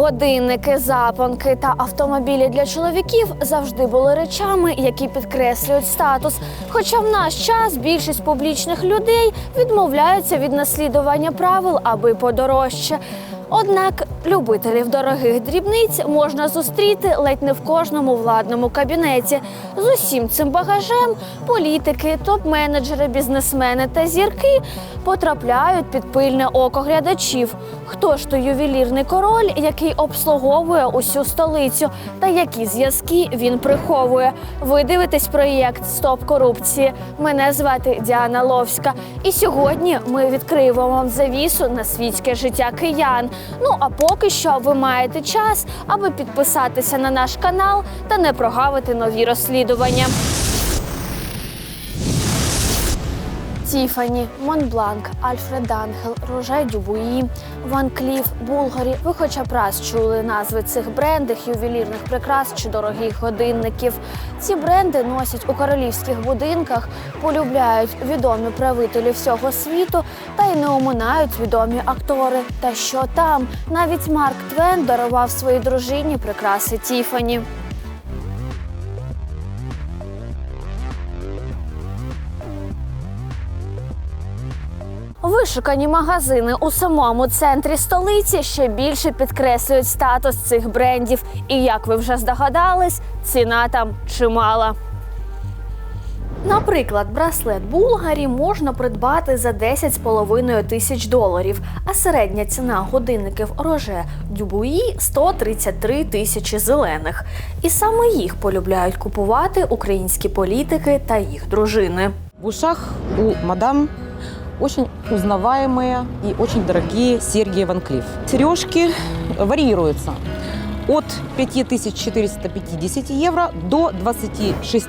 Годинники, запонки та автомобілі для чоловіків завжди були речами, які підкреслюють статус. Хоча в наш час більшість публічних людей відмовляються від наслідування правил, аби подорожче. Однак любителів дорогих дрібниць можна зустріти ледь не в кожному владному кабінеті. З усім цим багажем політики, топ-менеджери, бізнесмени та зірки потрапляють під пильне око глядачів. Хто ж то ювелірний король, який обслуговує усю столицю, та які зв'язки він приховує? Ви дивитесь проєкт Стоп корупції. Мене звати Діана Ловська. І сьогодні ми відкриємо вам завісу на світське життя киян. Ну а поки що ви маєте час, аби підписатися на наш канал та не прогавити нові розслідування. Тіфані, Монбланк, Альфред Ангел, Роже Дюбуї, Ван Кліф, Булгарі. Ви хоча б раз чули назви цих брендів, ювелірних прикрас чи дорогих годинників. Ці бренди носять у королівських будинках, полюбляють відомі правителі всього світу та й не оминають відомі актори. Та що там? Навіть Марк Твен дарував своїй дружині прикраси Тіфані. Вишукані магазини у самому центрі столиці ще більше підкреслюють статус цих брендів. І як ви вже здогадались, ціна там чимала. Наприклад, браслет Булгарі можна придбати за 10,5 тисяч доларів, а середня ціна годинників Роже Дюбуї 133 тисячі зелених. І саме їх полюбляють купувати українські політики та їх дружини. В ушах у мадам очень узнаваемые и очень дорогие серьги Ван Клифф. Сережки варьируются от 5450 евро до 26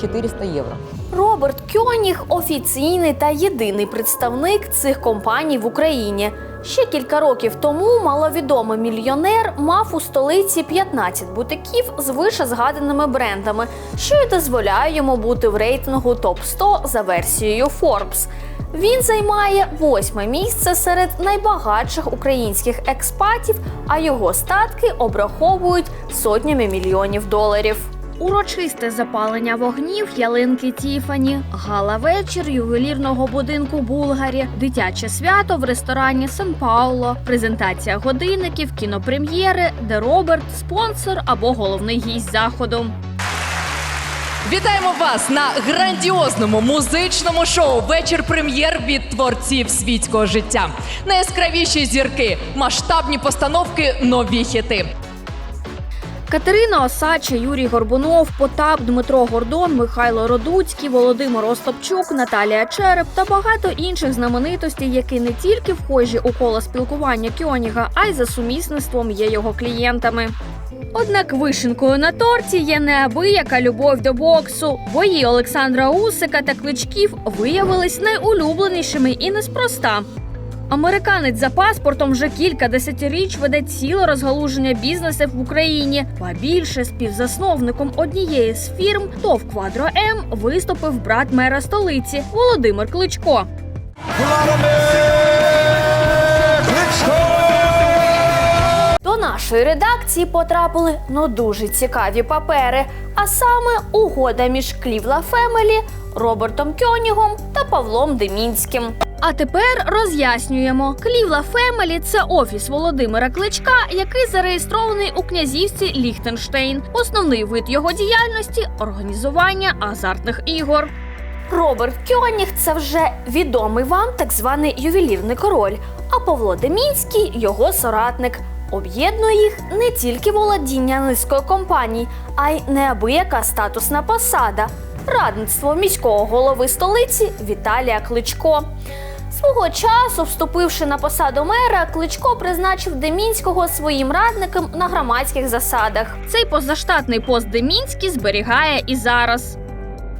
400 евро. Роберт Кьоніг офіційний та єдиний представник цих компаній в Україні. Ще кілька років тому маловідомий мільйонер мав у столиці 15 бутиків з вище згаданими брендами, що й дозволяє йому бути в рейтингу топ 100 за версією Forbes. Він займає восьме місце серед найбагатших українських експатів, а його статки обраховують сотнями мільйонів доларів. Урочисте запалення вогнів, ялинки Тіфані, гала-вечір ювелірного будинку Булгарі, дитяче свято в ресторані Сан Пауло, презентація годинників, кінопрем'єри, де Роберт спонсор або головний гість заходу. Вітаємо вас на грандіозному музичному шоу Вечір прем'єр від творців світського життя. Найяскравіші зірки, масштабні постановки, нові хіти. Катерина Осача, Юрій Горбунов, Потап, Дмитро Гордон, Михайло Родуцький, Володимир Остапчук, Наталія Череп та багато інших знаменитостей, які не тільки вхожі у коло спілкування Кьоніга, а й за сумісництвом є його клієнтами. Однак вишенкою на торті є неабияка любов до боксу. Бої Олександра Усика та кличків виявились найулюбленішими і неспроста. Американець за паспортом вже кілька десятиріч веде ціле розгалуження бізнесів в Україні. Ба більше співзасновником однієї з фірм ТОВ Квадро М виступив брат мера столиці Володимир Кличко. До нашої редакції потрапили ну дуже цікаві папери, а саме угода між Клівла Фемелі, Робертом Кьонігом та Павлом Демінським. А тепер роз'яснюємо: Клівла Фемелі це офіс Володимира Кличка, який зареєстрований у князівці Ліхтенштейн. Основний вид його діяльності організування азартних ігор. Роберт Кьоніг це вже відомий вам так званий ювелірний король, а Павло Демінський його соратник. Об'єднує їх не тільки володіння низкою компаній, а й неабияка статусна посада радництво міського голови столиці Віталія Кличко. Свого часу, вступивши на посаду мера, Кличко призначив Демінського своїм радником на громадських засадах. Цей позаштатний пост Демінський зберігає і зараз.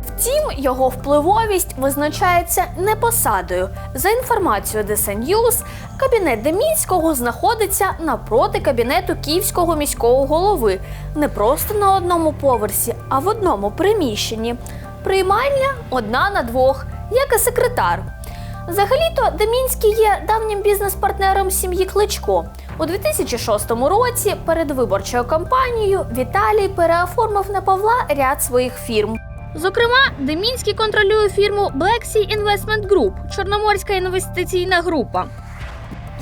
Втім, його впливовість визначається не посадою. За інформацією DSN News, кабінет Демінського знаходиться напроти кабінету київського міського голови, не просто на одному поверсі, а в одному приміщенні. Приймальня одна на двох, як і секретар. Взагалі-то Демінський є давнім бізнес-партнером сім'ї Кличко. У 2006 році перед виборчою кампанією Віталій переоформив на Павла ряд своїх фірм. Зокрема, Демінський контролює фірму Black Sea Investment Group – Чорноморська інвестиційна група.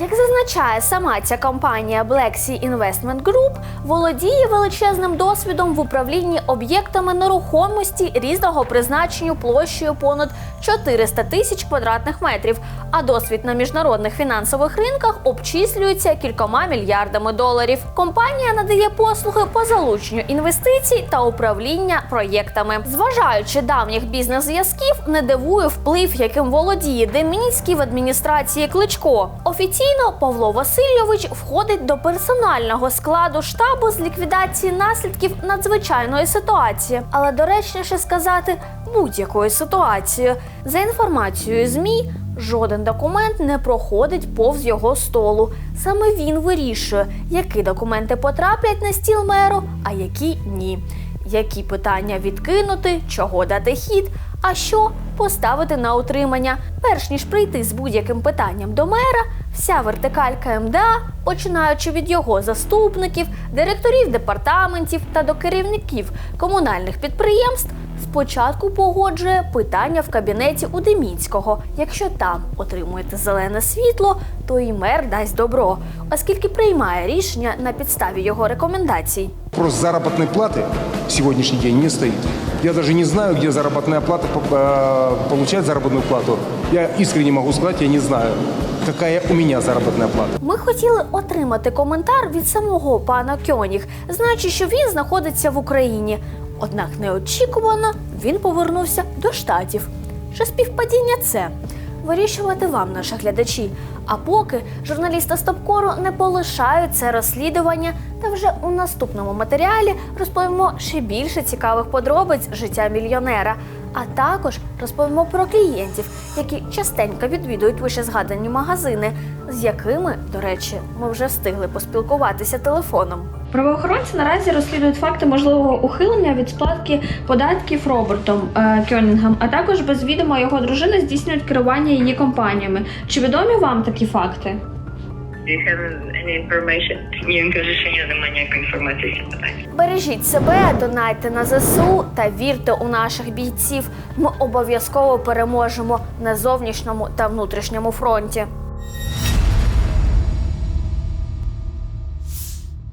Як зазначає сама ця компанія Black Sea Investment Group, володіє величезним досвідом в управлінні об'єктами нерухомості різного призначення площею понад 400 тисяч квадратних метрів, а досвід на міжнародних фінансових ринках обчислюється кількома мільярдами доларів. Компанія надає послуги по залученню інвестицій та управління проєктами. Зважаючи давніх бізнес-зв'язків, не дивує вплив, яким володіє Демінський в адміністрації Кличко. Офіційно Павло Васильович входить до персонального складу штабу з ліквідації наслідків надзвичайної ситуації, але доречніше сказати будь-якої ситуації. За інформацією ЗМІ, жоден документ не проходить повз його столу. Саме він вирішує, які документи потраплять на стіл меру, а які ні. Які питання відкинути, чого дати хід, а що поставити на утримання. Перш ніж прийти з будь-яким питанням до мера, вся вертикаль КМДА, починаючи від його заступників, директорів департаментів та до керівників комунальних підприємств, спочатку погоджує питання в кабінеті у Демінського. Якщо там отримуєте зелене світло, то і мер дасть добро, оскільки приймає рішення на підставі його рекомендацій. Вопрос заработной платы в сегодняшний день не стоит. Я даже не знаю, где заработная плата, э, получать заработную плату. Я искренне могу сказать, я не знаю, какая у меня заработная плата. Ми хотіли отримати коментар від самого пана Кьоніг, знаючи, що він знаходиться в Україні. Однак неочікувано він повернувся до штатів. Чи співпадіння це? Вирішувати вам, наші глядачі. А поки журналісти Стопкору не полишають це розслідування, та вже у наступному матеріалі розповімо ще більше цікавих подробиць життя мільйонера. А також розповімо про клієнтів, які частенько відвідують вищезгадані магазини, з якими, до речі, ми вже встигли поспілкуватися телефоном. Правоохоронці наразі розслідують факти можливого ухилення від сплатки податків Робертом е, Кьонінгом, а також без відома його дружини здійснюють керування її компаніями. Чи відомі вам такі факти? Ні, каже, що немає ніякої інформації. Бережіть себе, донайте на ЗСУ та вірте у наших бійців. Ми обов'язково переможемо на зовнішньому та внутрішньому фронті.